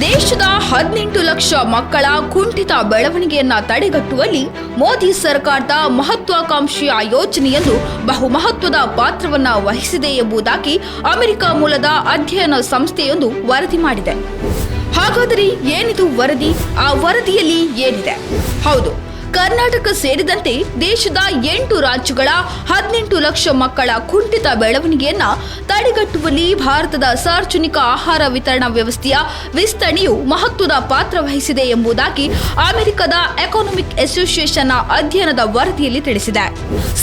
ದೇಶದ ಹದಿನೆಂಟು ಲಕ್ಷ ಮಕ್ಕಳ ಕುಂಠಿತ ಬೆಳವಣಿಗೆಯನ್ನ ತಡೆಗಟ್ಟುವಲ್ಲಿ ಮೋದಿ ಸರ್ಕಾರದ ಮಹತ್ವಾಕಾಂಕ್ಷಿಯ ಯೋಜನೆಯನ್ನು ಬಹುಮಹತ್ವದ ಪಾತ್ರವನ್ನ ವಹಿಸಿದೆ ಎಂಬುದಾಗಿ ಅಮೆರಿಕ ಮೂಲದ ಅಧ್ಯಯನ ಸಂಸ್ಥೆಯೊಂದು ವರದಿ ಮಾಡಿದೆ. ಹಾಗಾದರೆ ಏನಿದು ವರದಿ? ಆ ವರದಿಯಲ್ಲಿ ಏನಿದೆ? ಹೌದು ಕರ್ನಾಟಕ ಸೇರಿದಂತೆ ದೇಶದ ಎಂಟು ರಾಜ್ಯಗಳ ಹದಿನೆಂಟು ಲಕ್ಷ ಮಕ್ಕಳ ಕುಂಠಿತ ಬೆಳವಣಿಗೆಯನ್ನ ತಡೆಗಟ್ಟುವಲ್ಲಿ ಭಾರತದ ಸಾರ್ವಜನಿಕ ಆಹಾರ ವಿತರಣಾ ವ್ಯವಸ್ಥೆಯ ವಿಸ್ತರಣೆಯು ಮಹತ್ವದ ಪಾತ್ರ ವಹಿಸಿದೆ ಎಂಬುದಾಗಿ ಅಮೆರಿಕದ ಎಕಾನಮಿಕ್ ಅಸೋಸಿಯೇಷನ್ನ ಅಧ್ಯಯನದ ವರದಿಯಲ್ಲಿ ತಿಳಿಸಿದೆ.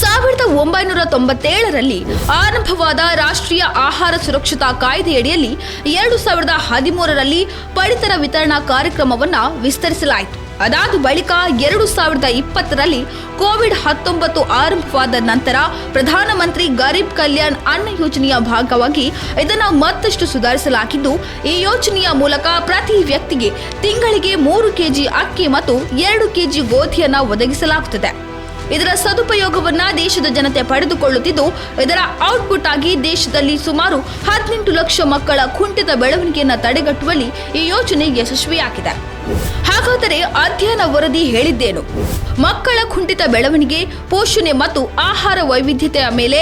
ಸಾವಿರದ ಒಂಬೈನೂರ ತೊಂಬತ್ತೇಳರಲ್ಲಿ ಆರಂಭವಾದ ರಾಷ್ಟ್ರೀಯ ಆಹಾರ ಸುರಕ್ಷತಾ ಕಾಯ್ದೆಯಡಿಯಲ್ಲಿ ಎರಡು ಸಾವಿರದ ಹದಿಮೂರರಲ್ಲಿ ಪಡಿತರ ವಿತರಣಾ ಕಾರ್ಯಕ್ರಮವನ್ನು ವಿಸ್ತರಿಸಲಾಯಿತು. ಅದಾದ ಬಳಿಕ ಎರಡು ಸಾವಿರದ ಇಪ್ಪತ್ತರಲ್ಲಿ ಕೋವಿಡ್ ಹತ್ತೊಂಬತ್ತು ಆರಂಭವಾದ ನಂತರ ಪ್ರಧಾನಮಂತ್ರಿ ಗರೀಬ್ ಕಲ್ಯಾಣ್ ಅನ್ನ ಯೋಜನೆಯ ಭಾಗವಾಗಿ ಇದನ್ನು ಮತ್ತಷ್ಟು ಸುಧಾರಿಸಲಾಗಿದ್ದು, ಈ ಯೋಜನೆಯ ಮೂಲಕ ಪ್ರತಿ ವ್ಯಕ್ತಿಗೆ ತಿಂಗಳಿಗೆ ಮೂರು ಕೆಜಿ ಅಕ್ಕಿ ಮತ್ತು ಎರಡು ಕೆಜಿ ಗೋಧಿಯನ್ನು ಒದಗಿಸಲಾಗುತ್ತದೆ. ಇದರ ಸದುಪಯೋಗವನ್ನು ದೇಶದ ಜನತೆ ಪಡೆದುಕೊಳ್ಳುತ್ತಿದ್ದು, ಇದರ ಔಟ್ಪುಟ್ ಆಗಿ ದೇಶದಲ್ಲಿ ಸುಮಾರು ಹದಿನೆಂಟು ಲಕ್ಷ ಮಕ್ಕಳ ಕುಂಠಿತ ಬೆಳವಣಿಗೆಯನ್ನು ತಡೆಗಟ್ಟುವಲ್ಲಿ ಈ ಯೋಜನೆ ಯಶಸ್ವಿಯಾಗಿದೆ. ಹಾಗಾದರೆ ಅಧ್ಯಯನ ವರದಿ ಹೇಳಿದ್ದೇನು? ಮಕ್ಕಳ ಕುಂಠಿತ ಬೆಳವಣಿಗೆ, ಪೋಷಣೆ ಮತ್ತು ಆಹಾರ ವೈವಿಧ್ಯತೆಯ ಮೇಲೆ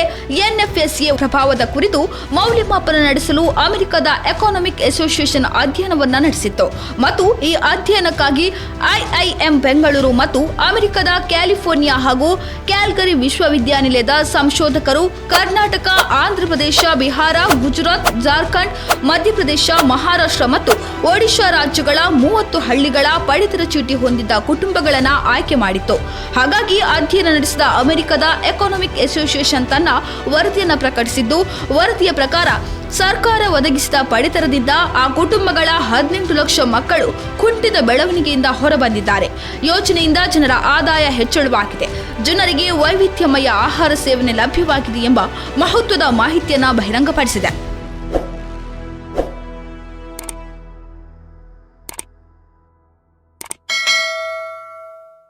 ಎನ್ಎಫ್ಎಸ್ಎ ಪ್ರಭಾವದ ಕುರಿತು ಮೌಲ್ಯಮಾಪನ ನಡೆಸಲು ಅಮೆರಿಕದ ಎಕಾನಮಿಕ್ ಅಸೋಸಿಯೇಷನ್ ಅಧ್ಯಯನವನ್ನ ನಡೆಸಿತ್ತು. ಮತ್ತು ಈ ಅಧ್ಯಯನಕ್ಕಾಗಿ ಐಐಎಂ ಬೆಂಗಳೂರು ಮತ್ತು ಅಮೆರಿಕದ ಕ್ಯಾಲಿಫೋರ್ನಿಯಾ ಹಾಗೂ ಕ್ಯಾಲ್ಗರಿ ವಿಶ್ವವಿದ್ಯಾನಿಲಯದ ಸಂಶೋಧಕರು ಕರ್ನಾಟಕ, ಆಂಧ್ರಪ್ರದೇಶ, ಬಿಹಾರ, ಗುಜರಾತ್, ಜಾರ್ಖಂಡ್, ಮಧ್ಯಪ್ರದೇಶ, ಮಹಾರಾಷ್ಟ್ರ ಮತ್ತು ಒಡಿಶಾ ರಾಜ್ಯಗಳ ಮೂವತ್ತು ಹಳ್ಳಿಗಳ ಪಡಿತರ ಚೀಟಿ ಹೊಂದಿದ್ದ ಕುಟುಂಬಗಳನ್ನು ಆಯ್ಕೆ ಮಾಡಿತ್ತು. ಹಾಗಾಗಿ ಅಧ್ಯಯನ ನಡೆಸಿದ ಅಮೆರಿಕದ ಎಕಾನಮಿಕ್ ಅಸೋಸಿಯೇಷನ್ ತನ್ನ ವರದಿಯನ್ನು ಪ್ರಕಟಿಸಿದ್ದು, ವರದಿಯ ಪ್ರಕಾರ ಸರ್ಕಾರ ಒದಗಿಸಿದ ಪಡಿತರದಿಂದ ಆ ಕುಟುಂಬಗಳ ಹದಿನೆಂಟು ಲಕ್ಷ ಮಕ್ಕಳು ಕುಂಠಿತ ಬೆಳವಣಿಗೆಯಿಂದ ಹೊರಬಂದಿದ್ದಾರೆ. ಯೋಜನೆಯಿಂದ ಜನರ ಆದಾಯ ಹೆಚ್ಚಳವಾಗಿದೆ. ಜನರಿಗೆ ವೈವಿಧ್ಯಮಯ ಆಹಾರ ಸೇವನೆ ಲಭ್ಯವಾಗಿದೆ ಎಂಬ ಮಹತ್ವದ ಮಾಹಿತಿಯನ್ನು ಬಹಿರಂಗಪಡಿಸಿದೆ.